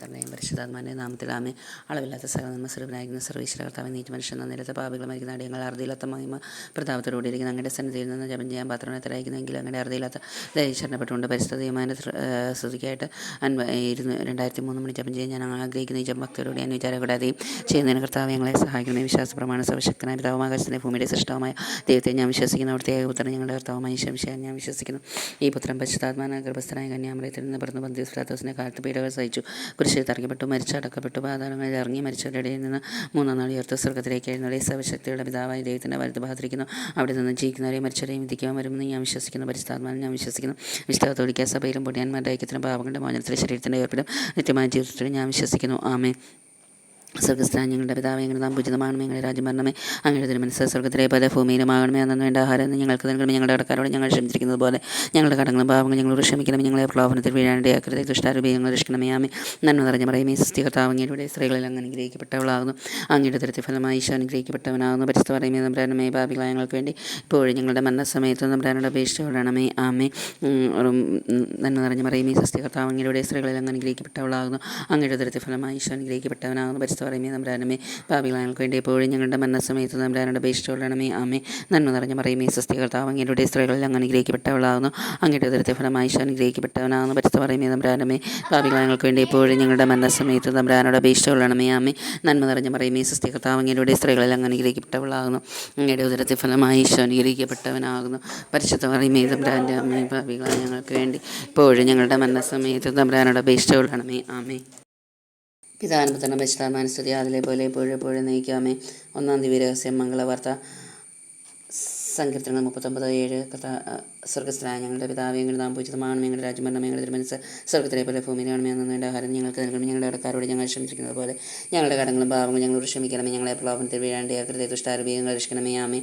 പുത്രന്റെയും പരിശുദ്ധാത്മാന്റെ നാമത്തിലാമേ അളവില്ലാത്ത സകല സ്വരൂപനായിരിക്കുന്ന സർവീശ്വര കർത്താവ് നീറ്റ് മനുഷ്യൻ നന്നിലത്തെ പാപികൾ മരിക്കുന്ന അടിയങ്ങൾ അറുതിയില്ലാത്ത മഹിമ പ്രതാപത്തോടുകൂടി ഇരിക്കുന്ന അങ്ങയുടെ സന്നിധിയിൽ നിന്ന് ജപം ചെയ്യാൻ പാത്രത്തിലായിരിക്കുന്നെങ്കിൽ അങ്ങയുടെ അറുതിയില്ലാത്ത ദയശരണപ്പെട്ടുകൊണ്ട് പരിസ്ഥിതിയുമായ സ്തുതിക്കായിട്ട് അൻപ ഇരുന്ന് രണ്ടായിരത്തി മൂന്ന് മണി ജപം ചെയ്യാൻ ഞാൻ ആഗ്രഹിക്കുന്ന. ഈ ജപം ഭക്തരോട് ഞാൻ വിചാരം കൂടാതെയും ചെയ്യുന്നതിന് കർത്താവ് ഞങ്ങളെ സഹായിക്കുന്ന വിശ്വാസ പ്രമാണ സവശക്തനായ പിതാവും ആകാശത്തിന്റെ ഭൂമിയുടെ സൃഷ്ടവുമായ ദൈവത്തെ ഞാൻ വിശ്വസിക്കുന്ന. അവിടുത്തെ പുത്രൻ ഞങ്ങളുടെ കർത്താവുമായി ശംശയാൻ ഞാൻ വിശ്വസിക്കുന്നു. ഈ പുത്രൻ പരിശുദ്ധാത്മാന ഗർഭസ്ഥനായ കന്യാമറയത്തിൽ നിന്ന് പിറന്നു ബന്ധിസ് ഫ്രാത്തോസിനെ കാലത്ത് പീഡകൾ സഹിച്ചു. കുരിശിൽ തറയ്ക്കപ്പെട്ടു മരിച്ചടക്കപ്പെട്ടു പാതാളങ്ങളിൽ ഇറങ്ങി മരിച്ചവരുടെ ഇടയിൽ നിന്ന് മൂന്നാം നാൾ ഉയർത്ത സ്വർഗത്തിലേക്ക് എഴുന്നള്ളി സർവശക്തിയുടെ പിതാവായ ദൈവത്തിന്റെ വലുത് ഭാഗത്തിരിക്കുന്നു. അവിടെ നിന്ന് ജീവിക്കുന്നവരെയും മരിച്ചവരെയും വിധിക്കാൻ വരുമെന്ന് ഞാൻ വിശ്വസിക്കുന്നു. പരിശുദ്ധാത്മാവിൽ ഞാൻ വിശ്വസിക്കുന്നു. വിശുദ്ധ സഭയിലും പൊടിയാന്മാരുടെ ഐക്യത്തിനും പാവങ്ങളുടെ മോചനത്തിലെ ശരീരത്തിന്റെ ഏർപ്പെടും. നിത്യമായ ജീവിതത്തിലും ഞാൻ വിശ്വസിക്കുന്നു. ആമേ സ്വർഗസ്ഥാൻ ഞങ്ങളുടെ പിതാവ് ഞങ്ങളുടെ നാം പൂജിതമാകണമേ ഞങ്ങളുടെ രാജ്യം ഭരണമേ അങ്ങയുടെ തിരുമനസ് സ്വർഗത്തിലെ പോലെ ഭൂമിയിലുമാകണമേ അന്നു വേണ്ട ആഹാരം ഞങ്ങൾക്ക് നൽകണമേ ഞങ്ങളുടെ കടക്കാരോട് ഞങ്ങൾ ക്ഷമിച്ചിരിക്കുന്നത് പോലെ ഞങ്ങളുടെ കടങ്ങളും ഭാവങ്ങൾ ഞങ്ങൾ ക്ഷമിക്കണം ഞങ്ങളെ പ്രലോഭനത്തിൽ വീഴാണ്ട് അക്കൃതി ദുഷ്ടാരൂപി ഞങ്ങൾ രക്ഷിക്കണമേ ആമേ നന്മ നിറഞ്ഞ പറയുമേ സൃഷ്ടി കർത്താവ് അങ്ങയുടെ സ്ത്രീകളിൽ അങ്ങ് അനുഗ്രഹിക്കപ്പെട്ടവളാകുന്നു. അങ്ങയുടെ തരത്തിൽ ഫലമായി ഈശോ അനുഗ്രഹിക്കപ്പെട്ടവനാകുന്നു. പരിസ്ഥ പറയുമേ നമ്പ്രാനമേ ഭാവികളായ ഞങ്ങൾക്ക് വേണ്ടി ഇപ്പോഴും ഞങ്ങളുടെ മരണസമയത്ത് നമ്പ്രാനോട് അപേക്ഷിച്ചോടണമേ ആമേ നന്മ നിറഞ്ഞ പറയുമേ സൃഷ്ടി കർത്താവ് അങ്ങയുടെ സ്ത്രീകളിൽ അങ്ങ് അനുഗ്രഹിക്കപ്പെട്ടവളാകുന്നു. അങ്ങയുടെ തരത്തിൽ ഫലമായി ഈശോ അനുഗ്രഹിക്കപ്പെട്ടവനാകുന്നു. പരിസ്ഥ പറയുമേ നമ്പ്രാനമേ ഭാവികളായ വേണ്ടി എപ്പോഴും ഞങ്ങളുടെ മരണസമയത്ത് നമ്പ്രാനോട് അപേക്ഷിച്ചുകൊള്ളണമേ. ആമേ. നന്മ നിറഞ്ഞ പറയുമേ സൃഷ്ടി കർത്താവ് അങ്ങയുടെ സ്ത്രീകളിൽ അങ്ങ് അനുഗ്രഹിക്കപ്പെട്ടവളാകുന്നു. അങ്ങയുടെ ഉദരത്തെ ഫലമായി അനുഗ്രഹിക്കപ്പെട്ടവനാകുന്നു. പരിസ്ഥ പറയുമേ ഭാവികളായ ഞങ്ങൾക്ക് വേണ്ടി എപ്പോഴും ഞങ്ങളുടെ മരണസമയത്ത് നമ്പ്രാനോട് അപേക്ഷിച്ചുകൊള്ളണമേ. ആമേ. നന്മ നിറഞ്ഞ പറയുമേ സൃഷ്ടി കർത്താവ് അങ്ങയുടെ സ്ത്രീകളിൽ അങ്ങ് അനുഗ്രഹിക്കപ്പെട്ടവളാകുന്നു. അങ്ങയുടെ ഉദരത്തെ ഫലമായി അനുഗ്രഹിക്കപ്പെട്ടവനാകുന്നു. പരിശുദ്ധ പറയുമേ തമ്പ്രാന്റെ അമ്മേ ഭാവികളായ ഞങ്ങൾക്ക് വേണ്ടി ഇപ്പോഴും ഞങ്ങളുടെ മരണസമയത്ത് തമ്പ്രാനോട് അപേക്ഷിച്ചുകൊള്ളണമേ. ആമേ. പിതാനുപുത്രന പരിശുദ്ധാത്മാനുസ്തുതി അതിലെ പോലെ എപ്പോഴും എപ്പോഴും നയിക്കാമേ ഒന്നാം ദിവ്യ രഹസ്യം മംഗളവാർത്ത. സങ്കീർത്തനങ്ങൾ മുപ്പത്തൊമ്പത് ഏഴ്. കഥ സ്വർഗസ്ഥനായ ഞങ്ങളുടെ പിതാവ് ഞങ്ങളുടെ നാം പൂജിതമാണ് ഞങ്ങളുടെ രാജ്യം ഭരണം ഞങ്ങളുടെ തിരുമനസ്. സ്വർഗത്തിലെ പോലെ ഭൂമിയിലാണ് എന്ന് വേണ്ട ആഹാരം ഞങ്ങൾക്ക് നൽകണം ഞങ്ങളുടെ കടക്കാരോട് ഞങ്ങൾ ക്ഷമിച്ചിരിക്കുന്നത് പോലെ. ഞങ്ങളുടെ കടങ്ങളും പാവങ്ങളും ഞങ്ങളോട് ക്ഷമിക്കണമേ. ഞങ്ങളെ പ്രലോഭനത്തിൽ വീഴാണ്ട് ആകൃതി ദുഷ്ടാരൂപിയങ്ങൾ രക്ഷിക്കണമേ. ആമേ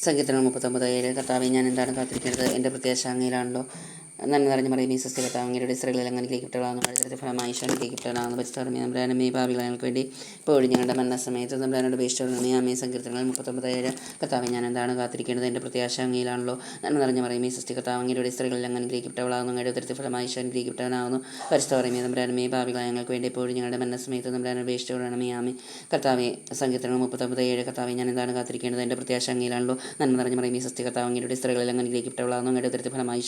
സങ്കീർത്തനം മുപ്പത്തൊമ്പത് ഏഴ്. കർത്താവെ ഞാൻ എന്താണ് കാത്തിരിക്കുന്നത്? എന്റെ പ്രത്യാശ അങ്ങയിലാണല്ലോ നന്മ നിറഞ്ഞ പറയും ഈ സസ്യ കർത്താവ് അങ്ങയുടെ ഇസ്രകളിൽ അങ്ങനെ ഗ്രഹിക്കപ്പെട്ടവളാകുന്നു അടുത്ത ഫലമായി ഗ്രഹിക്കപ്പെട്ടവളാകുന്നു പരിസ്ഥാനമേ നമ്പ്രാനമേ ഭാവികളങ്ങൾക്ക് വേണ്ടി ഇപ്പോഴും ഞങ്ങളുടെ മരണസമയത്ത് നമ്പ്രാനോട് ഉപേക്ഷിച്ചുള്ളമേ അമ്മേ സങ്കീർത്തനങ്ങൾ മുപ്പത്തൊമ്പത് ഏഴ് കർത്താവ് ഞാൻ എന്താണ് കാത്തിരിക്കേണ്ടത്? എന്റെ പ്രത്യാശ അങ്ങയിലാണല്ലോ. നന്മ നിറഞ്ഞ പറയും ഈ സസ്യ കർത്താവ് അങ്ങയുടെ ഇസ്രകളിൽ അങ്ങനെ ഗ്രഹിക്കപ്പെട്ടവളാകുന്നു അങ്ങയുടെ ഉത്തരത്തിൽ ഫലമായി ഈശ്വരനിലേക്ക് പരിസ്ഥ പരിസ്ഥിതി നമ്പ്രാനമേ ഭാവികൾ ഞങ്ങൾക്ക് വേണ്ടി എപ്പോഴും ഞങ്ങളുടെ മരണസമയത്ത് നമ്പ്രാനോട് ഉപേക്ഷിച്ചുള്ളമേ ആമേ കർത്താവെ സങ്കീർത്തനങ്ങൾ മുപ്പത്തൊമ്പത് ഏഴ് കർത്താവെ ഞാൻ എന്താണ് കാത്തിരിക്കേണ്ടത്? എന്റെ പ്രത്യാശ അങ്ങയിലാണല്ലോ. നന്മ നിറഞ്ഞ പറയും ഈ സസ്യ സ്ത്രീകളിൽ അങ്ങയുടെ ഇസ്രകളിൽ അങ്ങനെ ഗ്രഹിക്കപ്പെട്ടവളാകുന്നു അങ്ങയുടെ ഉത്തരത്തിൽ ഫലമായി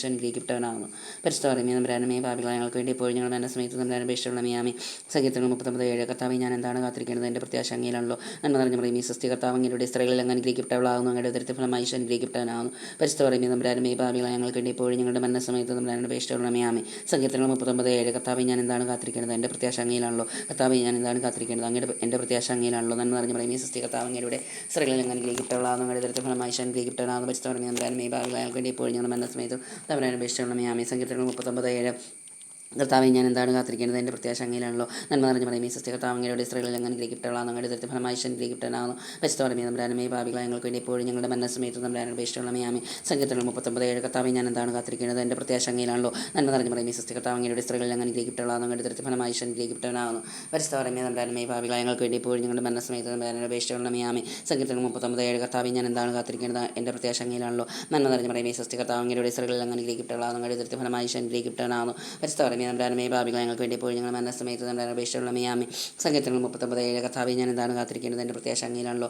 ഗ്രഹിക്കപ്പെട്ടവനാകുന്നു പരിശുദ്ധ പറയുമേ നമ്പരാനമേ പാപികളെ ഞങ്ങൾക്ക് വേണ്ടി എപ്പോഴും ഞങ്ങൾ എന്റെ സമയത്ത് നമ്പരാൻ അപേക്ഷയുള്ള മിയാമി സംഗീതങ്ങൾ മുപ്പത്തൊമ്പത് ഏഴ്. കർത്താവ് ഞാൻ എന്താണ് കാത്തിരിക്കേണ്ടത്? എന്റെ പ്രത്യാശ അങ്ങയിലാണല്ലോ. നന്മ നിറഞ്ഞ ഈ സസ്തി കർത്താവ് അങ്ങയുടെ സ്ത്രീകളിൽ അങ്ങ് അനുഗ്രഹിക്കപ്പെട്ടവളാകുന്നു. അങ്ങയുടെ ഉത്തരത്തിൽ ഫലമായി അനുഗ്രഹിക്കപ്പെട്ടവനാകുന്നു. പരിശുദ്ധ പറയുമേ നമ്പരാനമേ പാപികളെ ഞങ്ങൾക്ക് വേണ്ടി എപ്പോഴും ഞങ്ങളുടെ മരണ സമയത്ത് നമ്പരാൻ അപേക്ഷയുള്ള മിയാമി സംഗീതങ്ങൾ മുപ്പത്തൊമ്പത് ഏഴ്. കർത്താവ് ഞാൻ എന്താണ് കാത്തിരിക്കേണ്ടത്? എന്റെ പ്രത്യാശ അങ്ങയിലാണല്ലോ. കർത്താവ് ഞാൻ എന്താണ് കാത്തിരിക്കേണ്ടത്? അങ്ങയുടെ എന്റെ പ്രത്യാശ അങ്ങയിലാണല്ലോ. നന്മ നിറഞ്ഞ ഈ സസ്തി കർത്താവ് അങ്ങയുടെ സ്ത്രീകളിൽ അങ്ങ് അനുഗ്രഹിക്കപ്പെട്ടവളാകുന്നു. അങ്ങയുടെ ഉത്തരത്തിൽ ഫലമായി അനുഗ്രഹിക്കപ്പെട്ടവനാകുന്നു. പരിശുദ്ധ പറയുമേ നമ്പരാനമേ പാപികളെ ഞങ്ങൾക്ക് വേണ്ടി എപ്പോഴും ഞങ്ങളുടെ മരണ സമയത്ത് നമ്പരാൻ അപേക്ഷയുള്ള മിയാമി സങ്കീർത്തനങ്ങൾ മുപ്പത്തൊമ്പത് ഏഴ് കർത്താവെ ഞാൻ എന്താണ് കാത്തിരിക്കേണ്ടത്? എന്റെ പ്രത്യാശ അങ്ങയിലാണല്ലോ നന്മ നിറഞ്ഞ പറയും ഈ സസ്യ കർത്താവ് അങ്ങയുടെ സ്ത്രീകളിൽ അങ്ങനെ ഗ്രഹിക്കപ്പെട്ടുള്ള ഞങ്ങളുടെ ദൃത്യ ഫലമായി പരിശുദ്ധ പറയുമേ നമ്മുടെ ഭാവികളെ ഞങ്ങൾക്ക് വേണ്ടി എപ്പോഴും ഞങ്ങളുടെ മരണസമയത്ത് നമ്മുടെ അപേക്ഷയുള്ള മയാമി സങ്കീർത്തനങ്ങൾ മുപ്പത്തൊമ്പത് ഏഴ്. കർത്താവെ ഞാൻ എന്താണ് കാത്തിരിക്കേണ്ടത്? എന്റെ പ്രത്യാശ അങ്ങയിലാണല്ലോ നന്മ നിറഞ്ഞ പറയും ഈ സസ്യ കർത്താവ് അങ്ങയുടെ സ്ത്രീകളിൽ അങ്ങനെ ഗ്രഹിക്കപ്പെട്ടുള്ള ഞങ്ങളുടെ ദൃത്യ ഫലമായി പരിശുദ്ധ പറയുമേ നമ്മുടെ ഭാവികളെ ഞങ്ങൾക്ക് വേണ്ടി എപ്പോഴും ഞങ്ങളുടെ മരണസമയത്ത് നമ്മുടെ അപേക്ഷയുള്ള മയാമി സങ്കീർത്തനങ്ങൾ മുപ്പത്തൊമ്പത് ഏഴ്. കർത്താവെ ഞാൻ എന്താണ് കാത്തിരിക്കേണ്ടത്? എന്റെ പ്രത്യാശ അങ്ങയിലാണല്ലോ നന്മ നിറഞ്ഞ പറയും ഈ സസ്യ കർത്താവ് അങ്ങയുടെ സ്ത്രീകളിൽ അങ്ങനെ ഗ്രഹിക്കപ്പെട്ടുള്ള ഞങ്ങളുടെ ദൃത്യ ഫലമായി ഗ്രഹിക്കപ്പെട്ടവനാകുന്നു. പരിശുദ്ധ നമ്മുടെ ഭാവികളെ ഞങ്ങൾക്ക് വേണ്ടി പോയി ഞങ്ങൾ മരണസമയത്ത് നമ്മുടെ അപേക്ഷയുള്ള മിയാമി സങ്കീർത്തനങ്ങൾ മുപ്പത്തൊമ്പത് ഏഴ് കഥാവി ഞാൻ എന്താണ് കാത്തിരിക്കേണ്ടത് എന്റെ പ്രത്യാശ അങ്ങയിലാണല്ലോ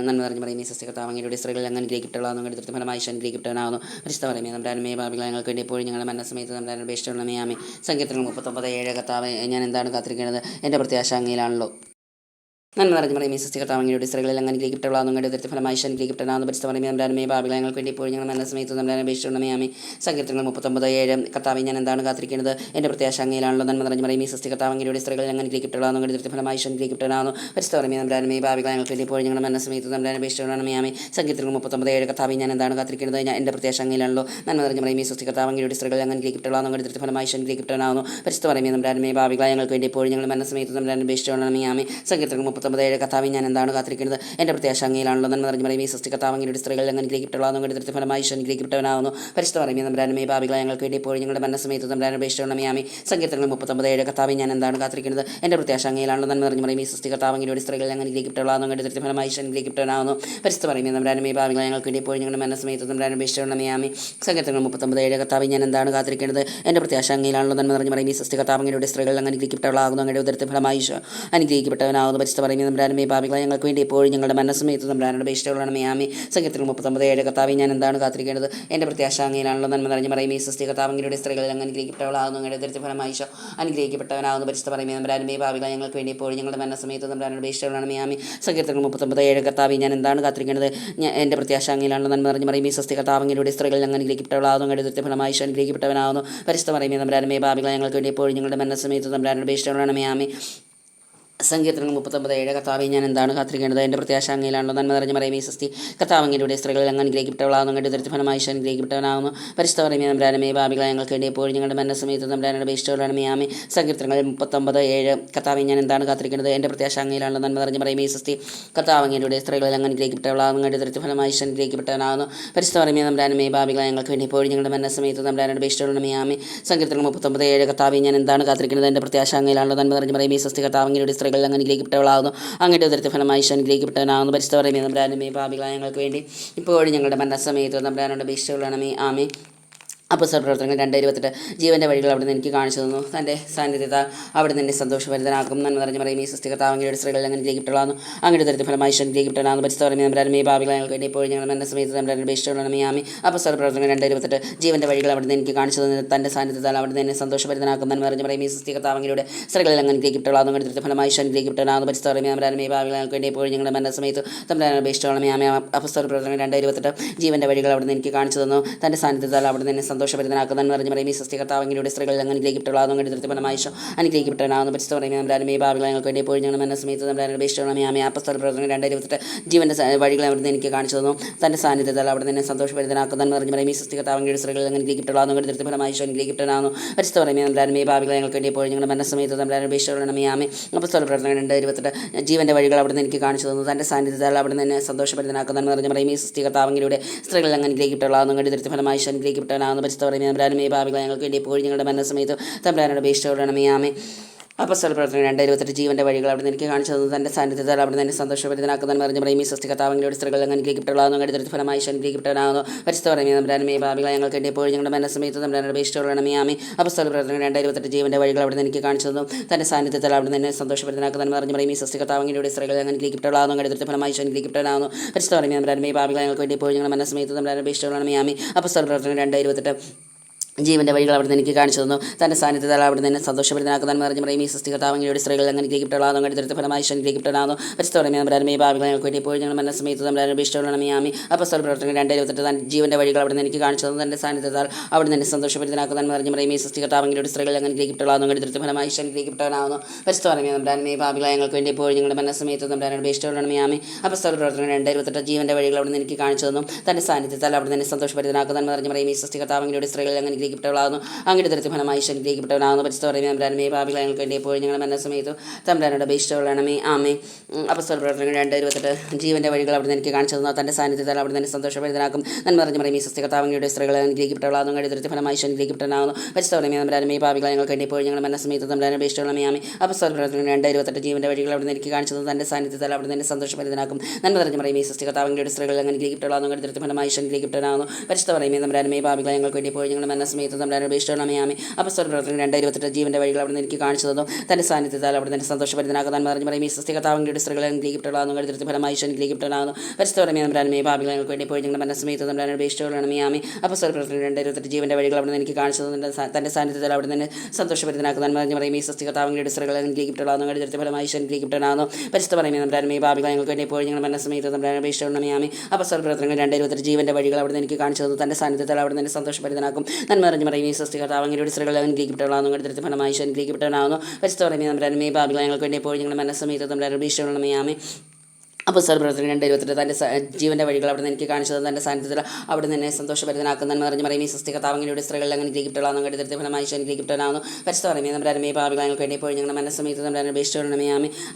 നന്മ പറഞ്ഞു പറയും ഈ സസ്യ കഥാവ് അങ്ങയുടെ സ്ത്രീകളിൽ അങ്ങനെ ഗ്രഹിക്കപ്പെട്ടവളാകുന്നു എടുത്തിട്ട് ഫലമായി ഗ്രഹിക്കപ്പെട്ടവനാകുന്നു പരിശുദ്ധ പറയുമേ നമ്മുടെ ഭാവികൾ ഞങ്ങൾക്ക് വേണ്ടി പോയി ഞങ്ങളുടെ മരണസമയത്ത് നമ്മുടെ അപേക്ഷയുള്ള മിയാമി സങ്കീർത്തനങ്ങൾ മുപ്പത്തൊമ്പത് ഏഴ് കഥാവ് ഞാൻ എന്താണ് കാത്തിരിക്കേണ്ടത് എന്റെ പ്രത്യാശ അങ്ങയിലാണല്ലോ നന്മ നിറഞ്ഞു പറയും ഈ സസ്യ കർത്താവങ്ങളുടെ സ്ത്രീകളിൽ അങ്ങനെ അങ്ങയുടെ ഉദരത്തിൽ ഫലമായി ഗ്രഹിക്കപ്പെട്ടവനാകുന്നു പരിസ്ഥിതി പറയുമ്പോൾ നമ്മുടെ ഭാവികളെ ഞങ്ങൾക്ക് വേണ്ടി പോയി ഞങ്ങൾ നല്ല സമയത്ത് നമ്മുടെ അപേക്ഷിച്ചുള്ള ആമി സങ്കീർത്തനങ്ങൾ മുപ്പത്തൊമ്പത് ഏഴ് കർത്താവ് ഞാൻ എന്താണ് കാത്തിരിക്കുന്നത് എന്റെ പ്രത്യാശ അങ്ങയിലാണല്ലോ നന്മ നിറഞ്ഞു പറയും ഈ സസ്യ കർത്താവങ്ങളുടെ സ്ത്രീകളിൽ അങ്ങനെ അങ്ങയുടെ ഉദരത്തിൽ ഫലമായി ഗ്രഹിക്കപ്പെട്ടവനാകുന്നു പരിസ്ഥിതി പറയുമ്പോൾ നമ്മുടെ ഭാവികളെ ഞങ്ങൾക്ക് വേണ്ടി പോയി ഞങ്ങൾ നല്ല സമയത്ത് നമ്മുടെ അപേക്ഷിച്ചുള്ള ആമി സങ്കീർത്തനങ്ങൾ മുപ്പത്തൊമ്പത് ഏഴ് കർത്താവ് ഞാൻ എന്താണ് കാത്തിരിക്കുന്നത് ഞാൻ എന്റെ പ്രത്യാശ അങ്ങയിലാണല്ലോ നന്മ നിറഞ്ഞു പറയും ഈ സസ്യ കർത്താവങ്ങളുടെ സ്ത്രീകളിൽ അങ്ങനെ അങ്ങയുടെ ഉദരത്തിൽ ഫലമായി ഗ്രഹിക്കപ്പെട്ടവനാകുന്നു പരിസ്ഥിതി പറയുമ്പോൾ നമ്മുടെ ഭാവികളെ ഞങ്ങൾക്ക് വേണ്ടി പോയി ഞങ്ങൾ നല്ല സമയത്ത് നമ്മുടെ അപേക്ഷിച്ചുള്ള ആമി സങ്കീർത്തനങ്ങൾ മുപ്പത്തൊമ്പത് മുപ്പത്തൊമ്പത് ഏഴ് കഥാവി ഞാൻ എന്താണ് കാത്തിരിക്കുന്നത്? എന്റെ പ്രത്യാശ അങ്ങയിലാണല്ലോ. നന്മ നിറഞ്ഞു പറയും ഈ സൃഷ്ടി കഥാവ് അങ്ങയുടെ സ്ത്രീകൾ അങ്ങനെ ഗ്രഹിക്കപ്പെട്ടവളാകുന്നു അങ്ങയുടെ ദൃത്തി ഫലമായി ഈശ്വരൻ ഗ്രഹിക്കപ്പെട്ടവനാകുന്നു പരിശുദ്ധ പറയുമ്പോൾ നമ്പരാനുമേ ഭാവികളെ ഞങ്ങൾക്ക് വേണ്ടി ഇപ്പോൾ ഞങ്ങളുടെ മനസ്സമയത്ത് നമ്പരാൻ അപേക്ഷിച്ചുള്ളമയാമി സങ്കീർത്തനങ്ങൾ മുപ്പത്തൊമ്പത് ഏഴ് കഥാവി ഞാൻ എന്താണ് കാത്തിരിക്കുന്നത്? എന്റെ പ്രത്യാശ അങ്ങയിലാണല്ലോ. നന്മ നിറഞ്ഞു പറയും ഈ സൃഷ്ടി കഥാവ് അങ്ങയുടെ സ്ത്രീകൾ അങ്ങനെ ഗ്രഹിക്കപ്പെട്ടവളാകുന്നു അങ്ങയുടെ ദൃത്തി ഫലമായി ഈശ്വരൻ ഗ്രഹിക്കപ്പെട്ടവനാകുന്നു പരിശുദ്ധ പറയുമ്പോൾ നമ്പരാനുമേ ഭാവികളെ ഞങ്ങൾക്ക് വേണ്ടി ഇപ്പോൾ ഞങ്ങളുടെ മനസ്സമയത്ത് നമ്പരാൻ അപേക്ഷിച്ചുള്ളമയാമി സങ്കീർത്തനങ്ങൾ മുപ്പത്തൊമ്പത് ഏഴ് കഥാവി ഞാൻ എന്താണ് കാത്തിരിക്കുന്നത്? എന്റെ പ്രത്യാശ അങ്ങയിലാണല്ലോ. നന്മ നിറഞ്ഞു പറയും ഈ സൃഷ്ടി കഥാവ് അങ്ങയുടെ സ്ത്രീകൾ അങ്ങനെ ഗ്രഹിക്കപ്പെട്ടവളാകുന്നു അങ്ങയുടെ ഉദരത്തെ ഫലമായി അനുഗ്രഹിക്കപ്പെട്ടവനാകുന്നു പരിശുദ്ധ പറയുമ്പോൾ നമ്പരാനുമേ ഭാവികളെ ഞങ്ങൾക്ക് വേണ്ടി എപ്പോഴും ഞങ്ങളുടെ മനസ്സമയത്ത് നമ്മുടെ അപേക്ഷിച്ചുള്ളതാണ് മയാമി സംഗീതത്തിൽ മുപ്പത്തൊമ്പത് ഏഴ്. കത്താവി ഞാൻ എന്താണ് കാത്തിരിക്കേണ്ടത്? എന്റെ പ്രത്യാശ അങ്ങനെയാണല്ലോ നന്മ നിറഞ്ഞു പറയും ഈ സൃഷ്ടി കത്താവങ്ങളുടെ സ്ത്രീകളിൽ അങ്ങ് അനുഗ്രഹിക്കപ്പെട്ടവളാകുന്നു. അങ്ങയുടെ ദരിദ്ര ഫലമായി ഈശോ അനുഗ്രഹിക്കപ്പെട്ടവനാകുന്നു. പരിശുദ്ധ പറയുമ്പോൾ നമ്പരാനുമേ ഭാവികളെ ഞങ്ങൾക്ക് വേണ്ടി എപ്പോഴും ഞങ്ങളുടെ മനസ്സമയത്ത് നമ്മുടെ അപേക്ഷിച്ചുള്ളതാണ് മയാമി സംഗീതത്തിൽ മുപ്പത്തൊമ്പത് ഏഴ്. കത്താവി ഞാൻ എന്താണ് കാത്തിരിക്കേണ്ടത്? എന്റെ പ്രത്യാശ അങ്ങനെയാണല്ലോ നന്മ നിറഞ്ഞു പറയും ഈ സൃഷ്ടി കത്താവങ്ങളുടെ സ്ത്രീകളിൽ അങ്ങ് അനുഗ്രഹിക്കപ്പെട്ടവളാകുന്നു. അങ്ങയുടെ ദൃത്യ ഈശോ അനുഗ്രഹിക്കപ്പെട്ടവനാകുന്നു. പരിശുദ്ധ പറയുമ്പോൾ നമ്പരാനുമേ ഭാവികളെ ഞങ്ങൾക്ക് വേണ്ടി എപ്പോഴും ഞങ്ങളുടെ മനസ്സമയത്ത് നമ്മുടെ അപേക്ഷിച്ചുള്ളതാണ് മയാമി സങ്കീർത്തനങ്ങൾ മുപ്പത്തൊമ്പത് ഏഴ്. കത്താവെ ഞാൻ എന്താണ് കാത്തിരിക്കേണ്ടത്? എന്റെ പ്രത്യാശ അങ്ങയിലാണല്ലോ. നന്മ നിറഞ്ഞ പറയും ഈ സൃഷ്ടി കത്താവങ്ങിലൂടെ സ്ത്രീകളിൽ അങ്ങ് അനുഗ്രഹിക്കപ്പെട്ടവളാകുന്നു. അങ്ങയുടെ ദരിദ്ര ഫലമായി ഈശോ അനുഗ്രഹിക്കപ്പെട്ടവനാകുന്നു. പരിശുദ്ധ പറയുമേ നമ്പ്രാനമേ ഭാവികളെ ഞങ്ങൾക്ക് വേണ്ടി എപ്പോഴും ഞങ്ങളുടെ മനസ്സമയത്ത് നമ്പ്രാനയുടെ അപേക്ഷിച്ചവരാണ് മിയാമി സങ്കീർത്തനങ്ങൾ മുപ്പത്തൊമ്പത് ഏഴ്. കത്താവെ ഞാൻ എന്താണ് കാത്തിരിക്കേണ്ടത്? എന്റെ പ്രത്യാശ അങ്ങയിലാണല്ലോ. നന്മ നിറഞ്ഞ പറയും ഈ സൃഷ്ടി കത്താവങ്ങിലൂടെ സ്ത്രീകളിൽ അങ്ങ് അനുഗ്രഹിക്കപ്പെട്ടവളാകുന്നു. അങ്ങയുടെ ദരിദ്ര ഫലമായി ഈശോ അനുഗ്രഹിക്കപ്പെട്ടവനാകുന്നു. പരിശുദ്ധ പറയുമേ നമ്പ്രാനമേ ഭാവികളെ ഞങ്ങൾക്ക് വേണ്ടി എപ്പോഴും ഞങ്ങളുടെ മനസ്സമയത്ത് നമ്പ്രാനയുടെ അപേക്ഷിച്ചവരാണ് മിയാമി സങ്കീർത്തനങ്ങൾ മുപ്പത്തൊമ്പത് ഏഴ്. കത്താവെ ഞാൻ എന്താണ് കാത്തിരിക്കുന്നത് എന്റെ പ്രത്യാശ അങ്ങയിലാണല്ലോ. നന്മ നിറഞ്ഞ പറയും ഈ സൃഷ്ടി കത്താവങ്ങിലൂടെ സ്ത്രീകളിൽ അങ്ങ് അനുഗ്രഹിക്കപ്പെട്ടവളാകുന്നു അങ്ങയുടെ ഉദരത്തെ ഫലമായി അനുഗ്രഹിക്കപ്പെട്ടവനാകുന്നു. പരിശുദ്ധ പറയുന്നത് നമ്പ്രാനമേ പാപികളായ ഞങ്ങൾക്ക് വേണ്ടി ഇപ്പോഴും ഞങ്ങളുടെ മനസ്സമയത്ത് നമ്പ്രാനോട് മേ ആമേ അപ്പോൾ പ്രവർത്തനങ്ങൾ രണ്ട് ഇരുപത്തെട്ട് ജീവന്റെ വഴികൾ അവിടെ നിന്ന് എനിക്ക് കാണിച്ചു തന്നു. തന്റെ സാന്നിധ്യത അവിടെ നിന്ന് സന്തോഷഭരിതനാക്കും നന്മ നിറഞ്ഞ പറയും. ഈ സൃഷ്ടികർത്താവ് അങ്ങയുടെ സ്ത്രീകളിൽ അങ്ങനെ ഗ്രഹിക്കപ്പെടാന്നു അങ്ങയുടെ തരത്തിൽ ഫലമായി ഈശ്വരൻ ഗ്രഹിക്കപ്പെടാന്ന് പരിസ്ഥിതി നമ്പരാനും ഈ ഭാവികളെ ഞങ്ങൾക്ക് വേണ്ടി എപ്പോഴും ഞങ്ങൾ എന്റെ സമയത്ത് നമ്മുടെ അപേക്ഷിച്ചുകൊള്ളണം ആമി അപ്പോൾ പ്രവർത്തനങ്ങൾ രണ്ട് ഇരുപത്തെട്ട് ജീവന്റെ വഴികൾ അവിടെ നിന്ന് എനിക്ക് കാണിച്ചു തന്നു. തന്റെ സാന്നിധ്യത്താൽ അവിടെ നിന്ന് സന്തോഷഭരിതനാക്കും നന്മ നിറഞ്ഞ പറയും. ഈ സൃഷ്ടികർത്താവ് അങ്ങയുടെ സ്ത്രീകളിൽ അങ്ങനെ ഗ്രഹിക്കപ്പെടാന്നു അങ്ങയുടെ തരത്തിൽ ഫലമായി ഈശ്വരൻ ഗ്രഹിക്കപ്പെടാന്ന് പരിസ്ഥിതി നമ്പരാനും ഈ ഭാവികളെ ഞങ്ങൾക്ക് വേണ്ടി എപ്പോഴും ഞങ്ങൾ എന്റെ സമയത്ത് തമ്പരാൻ അപേക്ഷിച്ചോളണം ആമി അപ്പസ്തോല പ്രവർത്തനങ്ങൾ രണ്ട് ഇരുപത്തെട്ട് ജീവന്റെ വഴികൾ അവിടെ നിന്ന് എനിക്ക് കാണിച്ചു തന്നു. തന്റെ സാന്നിധ്യത്താൽ അവിടെ നിന്ന് സന്തോഷഭരിതനാക്കും പറഞ്ഞ് പറയും. ഈ സൃഷ്ടികർത്താവെങ്കിലൂടെ സ്ത്രീകളിൽ അങ്ങനെ ഗ്രഹിക്കപ്പെട്ടുള്ളതും അങ്ങയുടെ തൃപ്തിപരമായ അനുഗ്രഹിക്കപ്പെട്ടവനാകുന്നു. പരിസ്ഥിതി പറയുമ്പോൾ നമ്മുടെ ഈ ഭാവികളെ ഞങ്ങൾക്ക് വേണ്ടി പോയി ഞങ്ങൾ എന്ന സമയത്ത് നമ്മുടെ അപേക്ഷിച്ചോളാം ആമി. ആപ്പസ്ഥല പ്രവർത്തനം രണ്ടായിരത്തി ഇരുപത്തെട്ട് ജീവന്റെ വഴികളെ അവിടെ നിന്ന് എനിക്ക് കാണിച്ചു തന്നു. തന്റെ സാന്നിധ്യത്താൽ അവിടെ നിന്ന് സന്തോഷഭരിതനാക്കുന്ന പറഞ്ഞ് പറയും. ഈ സൃഷ്ടികർത്താവെങ്കിലൂടെ സ്ത്രീകളിൽ അങ്ങനെ ഗ്രഹിക്കപ്പെട്ടുള്ളതും അങ്ങയുടെ തൃപ്തിപരമായ അനുഗ്രഹിക്കപ്പെട്ടവനാകുന്നു. പരിസ്ഥിതി പറയുമ്പോൾ നമ്മുടെ ഈ ഭാവികളെ ഞങ്ങൾക്ക് വേണ്ടി പോയി ഞങ്ങൾ എന്ന സമയത്ത് നമ്മുടെ അപേക്ഷിച്ചോളാം ആമി. അപ്പസ്ഥല പ്രവർത്തനം രണ്ടായിരത്തി ഇരുപത്തെട്ട് ജീവന്റെ വഴികൾ അവിടെ നിന്ന് എനിക്ക് കാണിച്ചു തന്നു. തന്റെ സാന്നിധ്യത്താൽ അവിടെ നിന്ന് സന്തോഷഭരിതനാക്കുന്ന പറഞ്ഞ് പറയും. ഈ സൃഷ്ടികർത്താവെങ്കിലൂടെ സ്ത്രീകളിൽ അങ്ങനെ ഗ്രഹിക്കപ്പെട്ടുള്ളതും അങ്ങയുടെ തൃപ്തിപരമായ അനുഗ്രഹിക്കപ്പെട്ടവനാകുന്നു. പരിസ്ഥിതി പറയുമേ നമ്മുടെ ഈ ഭാവികളെ ഞങ്ങൾക്ക് വേണ്ടി എപ്പോഴും ഞങ്ങളുടെ മനസ്സമയത്ത് തമ്പരാനോട് അപേക്ഷിച്ചോടണമേ ആമേ അപ്പസ്തല പ്രവർത്തനം രണ്ട് ഇരുപത്തെട്ട് ജീവന്റെ വഴികൾ അവിടെ നിന്ന് എനിക്ക് കാണിച്ചു തന്നു. തന്റെ സാന്നിധ്യത്താൽ അവിടെ തന്നെ സന്തോഷഭരിതനാക്കുന്ന മറിഞ്ഞ പറയും ഈ സൃഷ്ടികത്താവെങ്കിലൂടെ സ്ത്രീകൾ അങ്ങനെ ഗ്രഹിക്കപ്പെട്ടുള്ളതെന്നും കരുതൽ ഫലമായി അനുഗ്രഹിക്കപ്പെടാവുന്നു പരിസ്ഥിതി പറയുമ്പോൾ നമ്പരാനുമേ ഭാവികളെ ഞങ്ങൾക്ക് വേണ്ടി എപ്പോഴും ഞങ്ങളുടെ മനസ്സമയത്ത് നമ്പരാനോട് അപേക്ഷിച്ചോടണമേ ആമേ അപ്പസ്തല പ്രവർത്തനം രണ്ട് ഇരുപത്തെട്ട് ജീവന്റെ വഴികൾ അവിടെ നിന്ന് എനിക്ക് കാണിച്ചു തന്നു. തന്റെ സാന്നിധ്യത്താൽ അവിടെ തന്നെ സന്തോഷഭരിതനാക്കുന്ന മറിഞ്ഞ പറയും ഈ സൃഷ്ടികത്താവെങ്കിലൂടെ സ്ത്രീകൾ അങ്ങനെ ഗ്രഹിക്കപ്പെട്ടുള്ളതെന്നും കരുതൽ ഫലമായി അനുഗ്രഹിക്കപ്പെടാവുന്നു പരിസ്ഥിതി പറയുമ്പോൾ നമ്പരാനുമേ ഭാവികളെ ഞങ്ങൾക്ക് വേണ്ടി എപ്പോഴും ഞങ്ങളുടെ മനസ്സമയത്ത് നമ്പരാനോട് അപേക്ഷിച്ചോടണമേ ആമേ അപ്പസ്തല പ്രവർത്തനം രണ്ട് ഇരുപത്തെട്ട് ജീവന്റെ വഴികൾ അവിടെ നിന്ന് എനിക്ക് കാണിച്ചു തന്നു. തന്റെ സാന്നിധ്യത്താൽ അവിടെ നിന്ന് സന്തോഷപ്പെടുന്നതാക്കുന്ന മറിഞ്ഞ പറയും ഈ സൃഷ്ടികർത്താവങ്ങളുടെ സ്ത്രീകൾ അങ്ങനെ ഗ്രഹിക്കപ്പെടാതെ അങ്ങനെ ദുരിത ഫലമായി ഗ്രഹിക്കപ്പെടാതെ പരിസ്ഥിതി നമ്മുടെ ഈ ഭാവികൾ ഞങ്ങൾക്ക് വേണ്ടി എപ്പോഴും ഞങ്ങൾ മനസ്സ് സമയത്ത് അപേക്ഷിച്ചുകൊള്ളണം മിയാമി അപ്പോൾ സ്ഥല പ്രവർത്തനം രണ്ട് ഇരുപത്തെട്ട് തന്റെ ജീവന്റെ വഴികൾ അവിടെ നിന്ന് എനിക്ക് കാണിച്ചു തന്നു. തന്റെ സാന്നിധ്യത്താൽ അവിടെ നിന്ന് സന്തോഷപ്പെടുന്നതാക്കുന്ന മറിഞ്ഞ പറയും ഈ സൃഷ്ടികർത്താവങ്ങളുടെ സ്ത്രീകൾ അങ്ങനെ ഗ്രഹിക്കപ്പെടാതെ അങ്ങനെ ദുരിത ഫലമായി ഗ്രഹിക്കപ്പെടാനാവുന്നു പരിസ്ഥിതി നമ്മുടെ ഈ ഭാവികൾ ഞങ്ങൾക്ക് വേണ്ടി പോയി ഞങ്ങളുടെ മനസ്സ് സമയത്ത് അപേക്ഷിച്ചുകൊള്ളണം മിയാമി അപ്പോൾ സ്ഥല പ്രവർത്തനം രണ്ട് ഇരുപത്തെട്ട് ജീവന്റെ വഴികൾ അവിടെ നിന്ന് എനിക്ക് കാണിച്ചു തന്നു. തന്റെ സാന്നിധ്യത്താൽ അവിടെ നിന്ന് സന്തോഷപ്പെടുന്നതാക്കുന്ന മറിഞ്ഞ പറയും ഈ സൃഷ്ടികർത്താവങ്ങളുടെ സ്ത്രീകൾ അങ്ങനെ ഗ്രഹിക്കപ്പെടാവുന്നു അങ്ങയുടെ തരത്തിൽ ഫലമായി ശനിഗ്രഹിക്കപ്പെട്ടവനാകുന്ന പരിസ്ഥിതി പറയുന്നത് തമ്പ്രാനമേ ഭാവികൾ ഞങ്ങൾക്ക് വേണ്ടി എപ്പോഴും ഞങ്ങളുടെ മരണസമയത്ത് തമ്പ്രാനോട് അപേക്ഷിച്ചവളാണമേ ആമേ അപസ്തല പ്രവർത്തനങ്ങൾ രണ്ട് ഇരുപത്തെട്ട്. ജീവന്റെ വഴികൾ അവിടെ എനിക്ക് കാണിച്ചു തന്നു. തന്റെ സാന്നിധ്യത്താൽ അവിടെ തന്നെ സന്തോഷഭരിതനാക്കും. നന്മ പറഞ്ഞു പറയും ഈ സസ്യകർത്താവങ്ങളുടെ സ്ത്രീകളെ അനുഗ്രഹിക്കപ്പെട്ടവളാകുന്നു. അങ്ങയുടെ തരത്തിൽ ഫലമായി ശനിഗ്രഹിക്കപ്പെട്ടവനാകുന്നു പരിസ്ഥിതി തമ്പ്രാനമേ തമ്പരാനുമേ ഭാവികൾ ഞങ്ങൾക്ക് വേണ്ടി എപ്പോഴും ഞങ്ങളുടെ സമയത്ത് തമ്പരാനെ അപേക്ഷിച്ചുകൊള്ളണമേ ആമേ അപസ്തല പ്രവർത്തനങ്ങൾ രണ്ട് ഇരുപത്തെട്ട്. ജീവന്റെ വഴികൾ അവിടെ നിന്ന് എനിക്ക് കാണിച്ചു തന്നു. തന്റെ സാന്നിധ്യത്താൽ അവിടെ തന്നെ സന്തോഷഭരിതനാക്കും. നന്മ പറഞ്ഞു പറയും ഈ സസ്യകർത്താവങ്ങളുടെ അനുഗ്രഹിക്കപ്പെട്ടവളാകുന്നു. അങ്ങയുടെ തരത്തിൽ ഫലമായി ശനിഗ്രഹിക്കപ്പെട്ടവനാകുന്നു പരിസ്ഥിതി പറയുമ്പോൾ തമ്പരാനുമേ ഭാവികൾ ഞങ്ങൾക്ക് വേണ്ടി എപ്പോഴും ഞങ്ങളുടെ മനസ്സമയത്ത് തമ്പരാനെ അപേക്ഷിച്ചുകൊള്ളണമേ ആമേ അപസ്തല പ്രവർത്തനം രണ്ട് ഇരുപത്തെട്ട് ജീവന്റെ വഴികൾ അവിടെ നിന്ന് എനിക്ക് കാണിച്ചു തന്നു. തന്റെ സാന്നിധ്യത്താൽ അവിടെ നിന്ന് സന്തോഷഭരിതനാക്കാൻ പറഞ്ഞു പറയും ഈ സസ്യകർത്താവങ്ങളുടെ സ്ത്രീകളെ അനുഗ്രഹിക്കപ്പെട്ടവളാകുന്നു കരുതത്തിൽ ഫലമായി അനുഗ്രഹിക്കപ്പെട്ടവളാകുന്നു പരിസ്ഥിതി പറയുമ്പോൾ നമ്മുടെ ഭാവികൾ ഞങ്ങൾക്ക് വേണ്ടി പോയി. ഞങ്ങളുടെ മനസ്സമയത്ത് നമ്മുടെ അപേക്ഷിച്ചുകൊള്ളണം ആമി അപസ്തല പ്രവർത്തനം രണ്ട് ഇരുപത്തെട്ട് ജീവന്റെ വഴികൾ അവിടെ നിന്ന് എനിക്ക് കാണിച്ചു തന്നു. തന്റെ- സാന്നിധ്യത്തിൽ അവിടെ നിന്ന് സന്തോഷഭരിതനാക്കാൻ പറഞ്ഞു പറയും ഈ സസ്യകർത്താവങ്ങളുടെ സ്ത്രീകളെ അനുഗ്രഹിക്കപ്പെട്ടവളാകുന്നു കരുതത്തിൽ ഫലമായി അനുഗ്രഹിക്കപ്പെട്ടവളാകുന്നു പരിസ്ഥിതി പറയുമ്പോൾ നമ്മുടെ ഭാവികൾ ഞങ്ങൾക്ക് വേണ്ടി പോയി. ഞങ്ങളുടെ മനസ്സമയത്ത് നമ്മുടെ അപേക്ഷിച്ചുകൊള്ളണം ആമി അപസ്തല പ്രവർത്തനം രണ്ട് ഇരുപത്തെട്ട് ജീവന്റെ വഴികൾ അവിടെ നിന്ന് എനിക്ക് കാണിച്ചു തന്നു. തന്റെ സാന്നിധ്യത്തിൽ അവിടെ നിന്ന് സന്തോഷഭരിതനാക്കും. നന്മ പറഞ്ഞു പറയും ഈ സസ്യകർത്താവങ്ങളുടെ സ്ത്രീകളെ അനുഗ്രഹിക്കപ്പെട്ടവളാകുന്നു കരുതത്തിൽ ഫലമായി അനുഗ്രഹിക്കപ്പെട്ടവനാകുന്നു പരിസ്ഥിതി പറയുമ്പോൾ നമ്മുടെ ബാബികൾ ഞങ്ങൾക്ക് വേണ്ടി പോയി ഞങ്ങളുടെ മനസ്സമയത്ത് നമ്മുടെ അപേക്ഷിച്ചുകൊള്ളണം ആമി അപ്പോൾ പ്രവർത്തനം രണ്ട് ഇരുപത്തെട്ട് തന്റെ ജീവന്റെ വഴികൾ അവിടെ നിന്ന് എനിക്ക് കാണിച്ചത് തന്റെ സാന്നിധ്യത്തിൽ അവിടെ നിന്ന് എന്നെ സന്തോഷഭരിതനാക്കുന്ന നന്മ നിറഞ്ഞ് പറയും. ഈ സസ്തി കഥാവങ്ങളുടെ സ്ത്രീകളിൽ അങ്ങനെ ഗ്രഹിക്കപ്പെടാവുന്ന കടിതരത്തെ ഫലമായി ശനി ഗ്രഹിക്കപ്പെടാവുന്നു പരിസ്ഥ പറയുമേ നമ്മുടെ അരമേ പാപികൾ ഞങ്ങൾക്ക് വേണ്ടി പോയി ഞങ്ങളുടെ മനസ്സമയത്ത് നമ്മുടെ അപേക്ഷിച്ചുകൊണ്ടമേ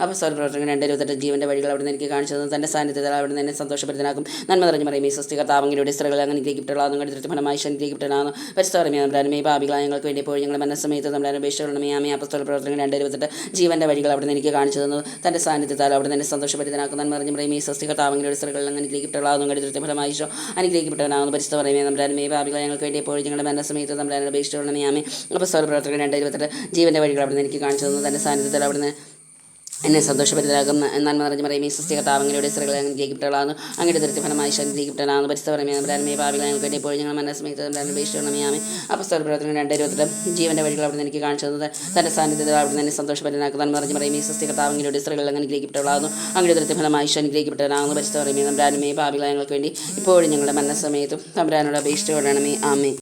അപ്പോൾ പ്രവർത്തനം രണ്ട് ഇരുപത്തെട്ട് ജീവന്റെ വഴികൾ അവിടെ നിന്ന് എനിക്ക് കാണിച്ചത് തന്റെ സാന്നിധ്യത്തിൽ അവിടെ നിന്ന് എന്നെ സന്തോഷഭരിതനാക്കും. നന്മ നിറഞ്ഞ് പറയും. ഈ സസ്തി കഥാവങ്ങളുടെ സ്ത്രീകളിൽ അങ്ങനെ ഗ്രഹിക്കപ്പെടാവുന്ന കടിതരത്തെ ഫലമായി ശനി ഗ്രഹിക്കപ്പെടാവുന്നു പരിസ്ഥ പറയുമേ നമ്മുടെ അരമേ പാപികൾ ഞങ്ങൾക്ക് വേണ്ടി പോയി ഞങ്ങളുടെ മനസ്സമയത്ത് നമ്മുടെ അപേക്ഷിച്ചുകൊണ്ടമേ അപ്പോൾ പ്രവർത്തനം രണ്ട് ഇരുപത്തെട്ട് ജീവന്റെ വഴികൾ അവിടെ നിന്ന് എനിക്ക് കാണിച്ചത് തന്റെ സാന്നിധ്യത്താൽ അവിടെ നിന്ന് സന്തോഷഭരിതനാക്കും. നന്മ നിറഞ്ഞ് പറയും ഈ സസ്തി കർത്താവിന്റെ സ്ത്രീകളിൽ അങ്ങനെ ഗ്രഹിക്കപ്പെട്ടവളാകുന്നു കടിതൃത്യ ഫലമായിഷോ അനുഗ്രഹിക്കപ്പെട്ടവനാകുന്നു. പരിശുദ്ധ പറയുമേ നമ്മുടെ അന്മേ ഭാവികളെ ഞങ്ങൾക്ക് വേണ്ടി എപ്പോഴും ഞങ്ങളുടെ മനസ്സമയത്ത് നമ്മുടെ അപേക്ഷിച്ചുകൊള്ളണമേ ആമേ അപ്പോൾ സ്വരപ്രവർത്തകൻ രണ്ടായിരത്തി ഇരുപത്തെട്ട് ജീവന്റെ വഴികൾ അവിടെ നിന്ന് എനിക്ക് കാണിച്ചു തന്നു. തന്റെ സാന്നിധ്യത്തിൽ അവിടെ നിന്ന് എന്നെ സന്തോഷഭരിതരാകുന്ന നന്മ നിറഞ്ഞു പറയും ഈ സസ്യ കർത്താവങ്ങളുടെ സ്ത്രീകളെ അനുഗ്രഹിക്കപ്പെട്ടവളാകുന്നു അങ്ങയുടെ ദൃത്യ ഫലമായി അനുഗ്രഹിക്കപ്പെട്ടവനാകുന്നു പരിസ്ഥ പറയുമേ നമ്മുടെ അന്മേ ഭാവികളെ ഞങ്ങൾക്ക് വേണ്ടി പോയി ഞങ്ങൾ ആമേ അപ്പോൾ സ്വരപ്രവർത്തകൻ രണ്ട് ഇരുപത്തി ജീവന്റെ വഴികൾ അവിടെ എനിക്ക് കാണിച്ചു തന്നത്. തന്റെ സാന്നിധ്യത്തിൽ അവിടെ എന്നെ സന്തോഷഭരിതനാക്കുന്ന നിറഞ്ഞ പറയും ഈ സസ്യ കർത്താവങ്ങളുടെ സ്ത്രീകളെ അനുഗ്രഹിക്കപ്പെട്ടവളാകുന്നു അങ്ങയുടെ ദൃത്യ ഫലമായി അനുഗ്രഹിക്കപ്പെട്ടവനാകുന്നു പരിസ്ഥ പറയുമേ നമ്മുടെ അന്മേ ഭാവികളെ ഞങ്ങൾക്ക് വേണ്ടി ഇപ്പോഴും ഞങ്ങളുടെ മനസ്സമയത്തും തമ്പരാനോട് അപേക്ഷിച്ചു കൊടുക്കണമേ ആമേ